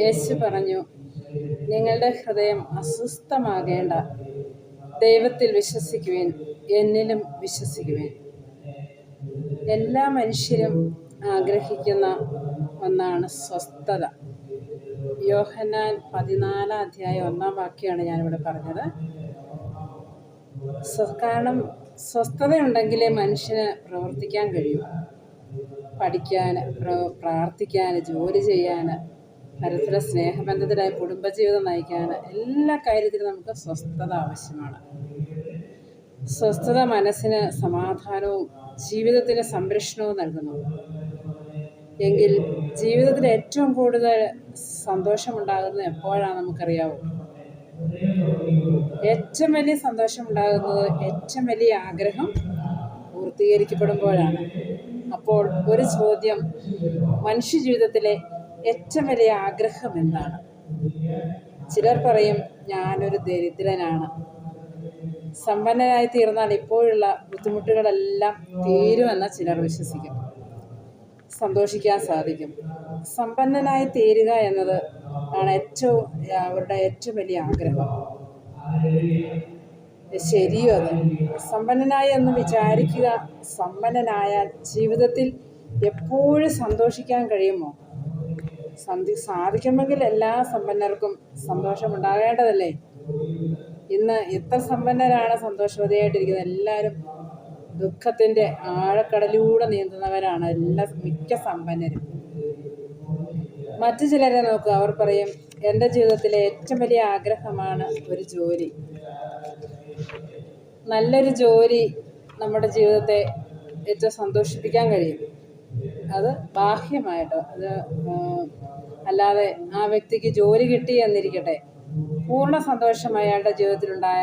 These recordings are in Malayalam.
യേശു പറഞ്ഞു നിങ്ങളുടെ ഹൃദയം അസ്വസ്ഥമാകേണ്ട. ദൈവത്തിൽ വിശ്വസിക്കുവേൻ എന്നിലും വിശ്വസിക്കുവേൻ. എല്ലാ മനുഷ്യരും ആഗ്രഹിക്കുന്ന ഒന്നാണ് സ്വസ്ഥത. യോഹന്നാൻ പതിനാലാം അധ്യായം ഒന്നാം വാക്യമാണ് ഞാനിവിടെ പറഞ്ഞത്. കാരണം സ്വസ്ഥതയുണ്ടെങ്കിലേ മനുഷ്യന് പ്രവർത്തിക്കാൻ കഴിയൂ. പഠിക്കാൻ പ്ര- പ്രാർത്ഥിക്കാൻ ജോലി ചെയ്യാൻ പരസ്പര സ്നേഹബന്ധത്തിലായി കുടുംബജീവിതം നയിക്കാൻ എല്ലാ കാര്യത്തിലും നമുക്ക് സ്വസ്ഥത ആവശ്യമാണ്. സ്വസ്ഥത മനസ്സിന് സമാധാനവും ജീവിതത്തിന് സംരക്ഷണവും നൽകുന്നു. എങ്കിൽ ജീവിതത്തിൽ ഏറ്റവും കൂടുതൽ സന്തോഷമുണ്ടാകുന്നത് എപ്പോഴാണ് നമുക്കറിയാവൂ. ഏറ്റവും വലിയ സന്തോഷമുണ്ടാകുന്നത് ഏറ്റവും വലിയ ആഗ്രഹം പൂർത്തീകരിക്കപ്പെടുമ്പോഴാണ്. അപ്പോൾ ഒരു ചോദ്യം. മനുഷ്യ ജീവിതത്തിലെ ഏറ്റവും വലിയ ആഗ്രഹം എന്താണ്? ചിലർ പറയും ഞാനൊരു ദരിദ്രനാണ്. സമ്പന്നനായി തീർന്നാൽ ഇപ്പോഴുള്ള ബുദ്ധിമുട്ടുകളെല്ലാം തീരുമെന്ന് ചിലർ വിശ്വസിക്കും. സന്തോഷിക്കാൻ സാധിക്കും. സമ്പന്നനായി തീരുക എന്നത് ആണ് ഏറ്റവും അവരുടെ ഏറ്റവും വലിയ ആഗ്രഹം. ശരിയോ അത് സമ്പന്നനായി എന്ന് വിചാരിക്കുക സമ്പന്നനായാൽ ജീവിതത്തിൽ എപ്പോഴും സന്തോഷിക്കാൻ കഴിയുമോ? സന്ധി സാധിക്കുമെങ്കിൽ എല്ലാ സമ്പന്നർക്കും സന്തോഷമുണ്ടാകേണ്ടതല്ലേ? ഇന്ന് എത്ര സമ്പന്നരാണ് സന്തോഷവതിയായിട്ടിരിക്കുന്നത്? എല്ലാവരും ദുഃഖത്തിന്റെ ആഴക്കടലിലൂടെ നീന്തുന്നവരാണ് എല്ലാ മിക്ക സമ്പന്നരും. മറ്റു ചിലരെ നോക്കുക. അവർ പറയും എന്റെ ജീവിതത്തിലെ ഏറ്റവും വലിയ ആഗ്രഹമാണ് ഒരു ജോലി. നല്ലൊരു ജോലി നമ്മുടെ ജീവിതത്തെ ഏറ്റവും സന്തോഷിപ്പിക്കാൻ കഴിയും. അത് ബാഹ്യമായിട്ടോ അത് അല്ലാതെ ആ വ്യക്തിക്ക് ജോലി കിട്ടി എന്നിരിക്കട്ടെ പൂർണ സന്തോഷം അയാളുടെ ജീവിതത്തിലുണ്ടായ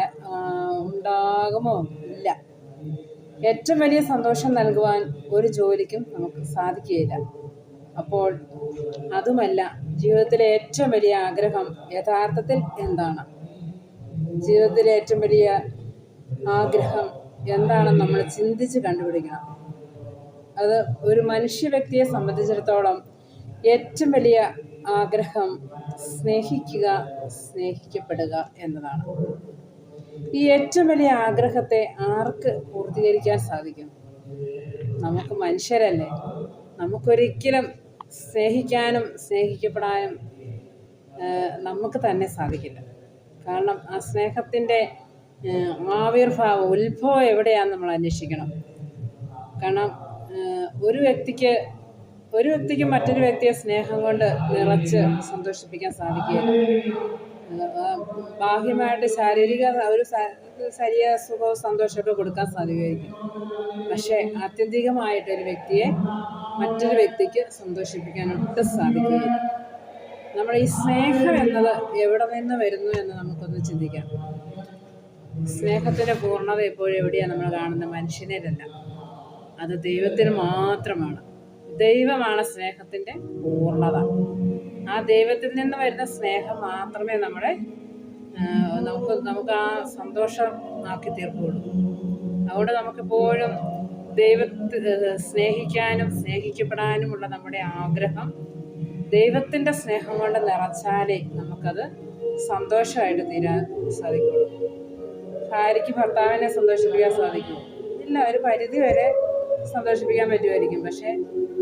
ഉണ്ടാകുമോ? ഇല്ല. ഏറ്റവും വലിയ സന്തോഷം നൽകുവാൻ ഒരു ജോലിക്കും നമുക്ക് സാധിക്കുകയില്ല. അപ്പോൾ അതുമല്ല ജീവിതത്തിലെ ഏറ്റവും വലിയ ആഗ്രഹം യഥാർത്ഥത്തിൽ എന്താണ്? ജീവിതത്തിലെ ഏറ്റവും വലിയ ആഗ്രഹം എന്താണെന്ന് നമ്മൾ ചിന്തിച്ച് കണ്ടുപിടിക്കണം. അത് ഒരു മനുഷ്യ വ്യക്തിയെ സംബന്ധിച്ചിടത്തോളം ഏറ്റവും വലിയ ആഗ്രഹം സ്നേഹിക്കുക സ്നേഹിക്കപ്പെടുക എന്നതാണ്. ഈ ഏറ്റവും വലിയ ആഗ്രഹത്തെ ആർക്ക് പൂർത്തീകരിക്കാൻ സാധിക്കും? നമുക്ക് മനുഷ്യരല്ലേ? നമുക്കൊരിക്കലും സ്നേഹിക്കാനും സ്നേഹിക്കപ്പെടാനും നമുക്ക് തന്നെ സാധിക്കില്ല. കാരണം ആ സ്നേഹത്തിന്റെ ആവിർഭാവം ഉത്ഭവം എവിടെയാണെന്ന് നമ്മൾ അന്വേഷിക്കണം. കാരണം ഒരു വ്യക്തിക്ക് ഒരു വ്യക്തിക്ക് മറ്റൊരു വ്യക്തിയെ സ്നേഹം കൊണ്ട് നിറച്ച് സന്തോഷിപ്പിക്കാൻ സാധിക്കുകയില്ല. ബാഹ്യമായിട്ട് ശാരീരിക ഒരു ശരീര സുഖവും സന്തോഷമൊക്കെ കൊടുക്കാൻ സാധിക്കുമായിരിക്കും പക്ഷേ ആത്യന്തികമായിട്ട് ഒരു വ്യക്തിയെ മറ്റൊരു വ്യക്തിക്ക് സന്തോഷിപ്പിക്കാൻ സാധിക്കുകയില്ല. നമ്മുടെ ഈ സ്നേഹം എന്നത് എവിടെ നിന്ന് വരുന്നു എന്ന് നമുക്കൊന്ന് ചിന്തിക്കാം. സ്നേഹത്തിന്റെ പൂർണത എപ്പോഴും എവിടെയാണ് നമ്മൾ കാണുന്നത്? മനുഷ്യനിലല്ല. അത് ദൈവത്തിന് മാത്രമാണ്. ദൈവമാണ് സ്നേഹത്തിന്റെ പൂർണത. ആ ദൈവത്തിൽ നിന്ന് വരുന്ന സ്നേഹം മാത്രമേ നമ്മളെ നമുക്ക് നമുക്ക് ആ സന്തോഷം ആക്കി തീർക്കുകയുള്ളൂ. അതുകൊണ്ട് നമുക്കെപ്പോഴും ദൈവത്തെ സ്നേഹിക്കാനും സ്നേഹിക്കപ്പെടാനുമുള്ള നമ്മുടെ ആഗ്രഹം ദൈവത്തിന്റെ സ്നേഹം കൊണ്ട് നിറച്ചാലേ നമുക്കത് സന്തോഷമായിട്ട് തീരാൻ സാധിക്കുള്ളൂ ഭാര്യയ്ക്ക് ഭർത്താവിനെ സന്തോഷിപ്പിക്കാൻ സാധിക്കും. ഇല്ല ഒരു പരിധി വരെ സന്തോഷിപ്പിക്കാൻ പറ്റുമായിരിക്കും. പക്ഷേ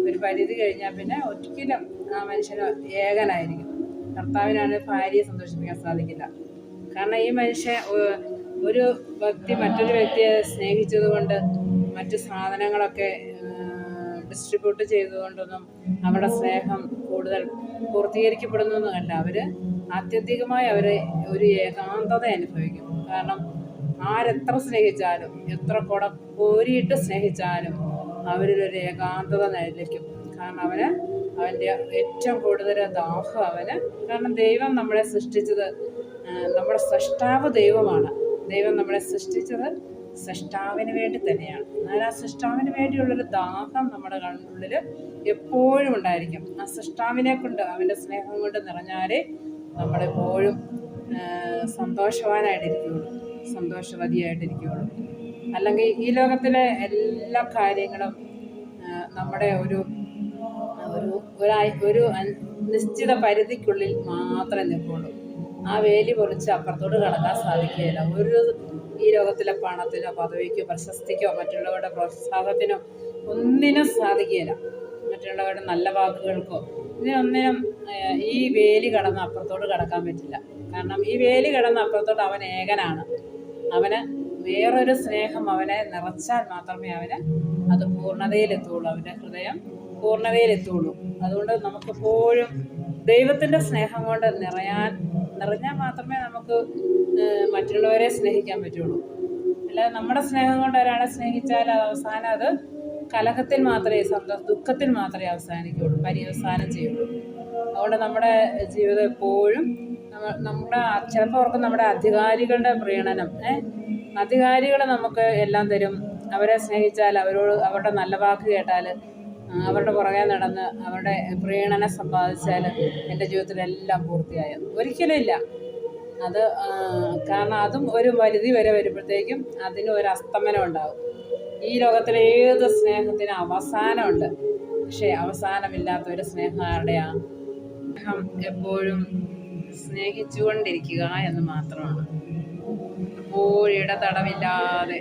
ഒരു പരിധി കഴിഞ്ഞാൽ പിന്നെ ഒരിക്കലും ആ മനുഷ്യന് ഏകനായിരിക്കും ഭർത്താവിനാണ് ഭാര്യയെ സന്തോഷിപ്പിക്കാൻ സാധിക്കില്ല. കാരണം ഈ മനുഷ്യൻ ഒരു വ്യക്തി മറ്റൊരു വ്യക്തിയെ സ്നേഹിച്ചത് കൊണ്ട് മറ്റു സാധനങ്ങളൊക്കെ ഡിസ്ട്രിബ്യൂട്ട് ചെയ്തുകൊണ്ടൊന്നും അവരുടെ സ്നേഹം കൂടുതൽ പൂർത്തീകരിക്കപ്പെടുന്നൊന്നുമല്ല. അവർ ആത്യന്തികമായി അവർ ഒരു ഏകാന്തത അനുഭവിക്കും. കാരണം ആരെത്ര സ്നേഹിച്ചാലും എത്ര കുട കോരിയിട്ട് സ്നേഹിച്ചാലും അവരിലൊരു ഏകാന്തത നിലയ്ക്കും കാരണം അവന് അവന്റെ ഏറ്റവും കൂടുതൽ ദാഹം അവന്. കാരണം ദൈവം നമ്മളെ സൃഷ്ടിച്ചത് നമ്മുടെ സൃഷ്ടാവ് ദൈവമാണ്. ദൈവം നമ്മളെ സൃഷ്ടിച്ചത് സൃഷ്ടാവിന് വേണ്ടി തന്നെയാണ്. എന്നാൽ ആ സൃഷ്ടാവിന് വേണ്ടിയുള്ളൊരു ദാഹം നമ്മുടെ കണ്ണുള്ളിൽ എപ്പോഴും ഉണ്ടായിരിക്കും. ആ സൃഷ്ടാവിനെ കൊണ്ട് അവന്റെ സ്നേഹം കൊണ്ട് നിറഞ്ഞാലേ നമ്മളെപ്പോഴും സന്തോഷവാനായിട്ടിരിക്കുകയുള്ളൂ. സന്തോഷവതിയായിട്ടിരിക്കുകയുള്ളൂ. അല്ലെങ്കിൽ ഈ ലോകത്തിലെ എല്ലാ കാര്യങ്ങളും നമ്മുടെ ഒരു ഒരു ഒരാ നിശ്ചിത പരിധിക്കുള്ളിൽ മാത്രമേ നിൽക്കുള്ളൂ ആ വേലി പൊളിച്ച് അപ്പുറത്തോട്ട് കടക്കാൻ സാധിക്കുകയില്ല. ഒരു ഈ ലോകത്തിലെ പണത്തിനോ പദവിക്കോ പ്രശസ്തിക്കോ മറ്റുള്ളവരുടെ പ്രോത്സാഹത്തിനോ ഒന്നിനും സാധിക്കുകയില്ല. മറ്റുള്ളവരുടെ നല്ല വാക്കുകൾക്കോ ഇതിനൊന്നിനും ഈ വേലി കടന്ന് അപ്പുറത്തോട്ട് കടക്കാൻ പറ്റില്ല. കാരണം ഈ വേലി കടന്ന് അപ്പുറത്തോട്ട് അവൻ ഏകനാണ്. അവന് വേറൊരു സ്നേഹം അവനെ നിറച്ചാൽ മാത്രമേ അവന് അത് പൂർണതയിലെത്തുള്ളൂ അവന്റെ ഹൃദയം പൂർണതയിലെത്തുള്ളൂ. അതുകൊണ്ട് നമുക്കെപ്പോഴും ദൈവത്തിന്റെ സ്നേഹം കൊണ്ട് നിറയാൻ നിറഞ്ഞാൽ മാത്രമേ നമുക്ക് മറ്റുള്ളവരെ സ്നേഹിക്കാൻ പറ്റുള്ളൂ. അല്ലാതെ നമ്മുടെ സ്നേഹം കൊണ്ട് ഒരാളെ സ്നേഹിച്ചാൽ അത് അവസാനം അത് കലഹത്തിൽ മാത്രമേ സന്തോഷ ദുഃഖത്തിൽ മാത്രമേ അവസാനിക്കുകയുള്ളൂ പര്യവസാനം ചെയ്യുള്ളൂ. അതുകൊണ്ട് നമ്മുടെ ജീവിതം എപ്പോഴും നമ്മുടെ ചിലപ്പോൾ ഓർക്കും നമ്മുടെ അധികാരികളുടെ പ്രീണനം അധികാരികൾ നമുക്ക് എല്ലാം തരും. അവരെ സ്നേഹിച്ചാൽ അവരോട് അവരുടെ നല്ല വാക്ക് കേട്ടാൽ അവരുടെ പുറകെ നടന്ന് അവരുടെ പ്രീണനം സമ്പാദിച്ചാൽ എന്റെ ജീവിതത്തിലെല്ലാം പൂർത്തിയായത് ഒരിക്കലും ഇല്ല. അത് കാരണം അതും ഒരു പരിധി വരെ വരുമ്പോഴത്തേക്കും അതിന് ഒരു അസ്തമനം ഉണ്ടാകും ഈ ലോകത്തിലെ ഏത് സ്നേഹത്തിനും അവസാനമുണ്ട്? പക്ഷേ അവസാനമില്ലാത്ത ഒരു സ്നേഹം ആരുടെയാണ് എപ്പോഴും സ്നേഹിച്ചുകൊണ്ടിരിക്കുക എന്ന് മാത്രമാണ്. എപ്പോഴും ഇടതടവില്ലാതെ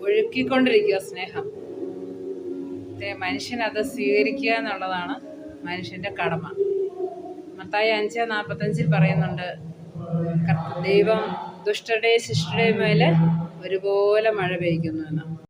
ഒഴുക്കിക്കൊണ്ടിരിക്കുക സ്നേഹം. മനുഷ്യനത് സ്വീകരിക്കുക എന്നുള്ളതാണ് മനുഷ്യന്റെ കടമ. മത്തായി അഞ്ച് നാൽപ്പത്തഞ്ചിൽ പറയുന്നുണ്ട് ദൈവം ദുഷ്ടരുടെയും ശിഷ്ടരുടെയും മേലെ ഒരുപോലെ മഴ പെയ്ക്കുന്നു എന്ന്.